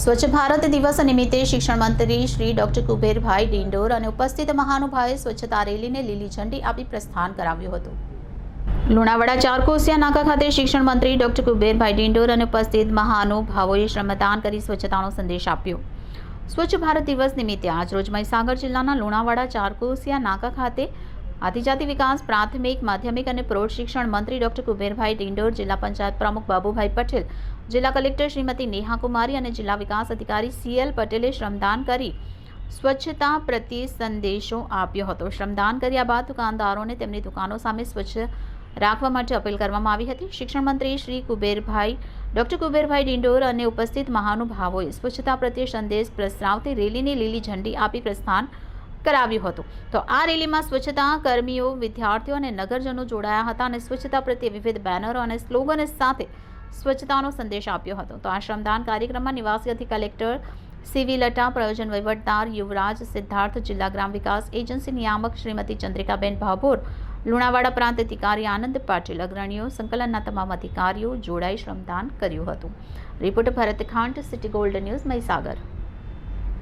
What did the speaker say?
સ્વચ્છ ભારત દિવસ નિમિત્તે શિક્ષણ મંત્રી શ્રી ડોક્ટર કુબેરભાઈ ડિંડોર અને ઉપસ્થિત મહાનુભાવે સ્વચ્છતા રેલીને લીલી ઝંડી આપી પ્રસ્થાન કરાવ્યું હતું. લુણાવાડા, ચારકોસિયા, નાકા ખાતે શિક્ષણ મંત્રી ડોક્ટર કુબેરભાઈ ડિંડોર અને ઉપસ્થિત મહાનુભાવોએ શ્રમદાન કરી સ્વચ્છતાનો સંદેશ આપ્યો. સ્વચ્છ ભારત દિવસ નિમિત્તે આજરોજ મહીસાગર જિલ્લાના લુણાવાડા, ચારકોસિયા, નાકા ખાતે આદિજાતિ વિકાસ, પ્રાથમિક, માધ્યમિક અને પ્રૌઢ શિક્ષણ મંત્રી ડોક્ટર કુબેરભાઈ ડિંડોર, જિલ્લા પંચાયત પ્રમુખ બાબુભાઈ પટેલ, જિલ્લા કલેક્ટર શ્રીમતી નેહા કુમારી અને જિલ્લા વિકાસ અધિકારી સીએલ પટેલે શ્રમદાન કરી સ્વચ્છતા પ્રત્યે સંદેશો આપ્યો હતો. શ્રમદાન કર્યા બાદ દુકાનદારોને તેમની દુકાનો સામે સ્વચ્છ રાખવા માટે અપીલ કરવામાં આવી હતી. શિક્ષણ મંત્રી શ્રી કુબેરભાઈ, ડોક્ટર કુબેરભાઈ ડિંડોર અને ઉપસ્થિત મહાનુભાવોએ સ્વચ્છતા પ્રત્યે સંદેશ પ્રસરાવતી રેલીની લીલી ઝંડી આપી પ્રસ્થાન કરાવ્યું હતું. તો આ રેલીમાં સ્વચ્છતા કર્મીઓ, વિદ્યાર્થીઓ અને નગરજનો જોડાયા હતા અને સ્વચ્છતા પ્રત્યે વિવિધ બેનરો અને સ્લોગન સાથે સ્વચ્છતાનો સંદેશ આપ્યો હતો. તો આ શ્રમદાન કાર્યક્રમમાં નિવાસી અધિક કલેક્ટર સીવી લટા, પ્રયોજન વહીવટદાર યુવરાજ સિદ્ધાર્થ, જિલ્લા ગ્રામ વિકાસ એજન્સી નિયામક શ્રીમતી ચંદ્રિકાબેન ભાભોર, લુણાવાડા પ્રાંત અધિકારી આનંદ પાટીલ, અગ્રણીઓ સંકલનના તમામ અધિકારીઓ જોડાઈ શ્રમદાન કર્યું હતું. Report Bharat Khant city gold news Mahisagar.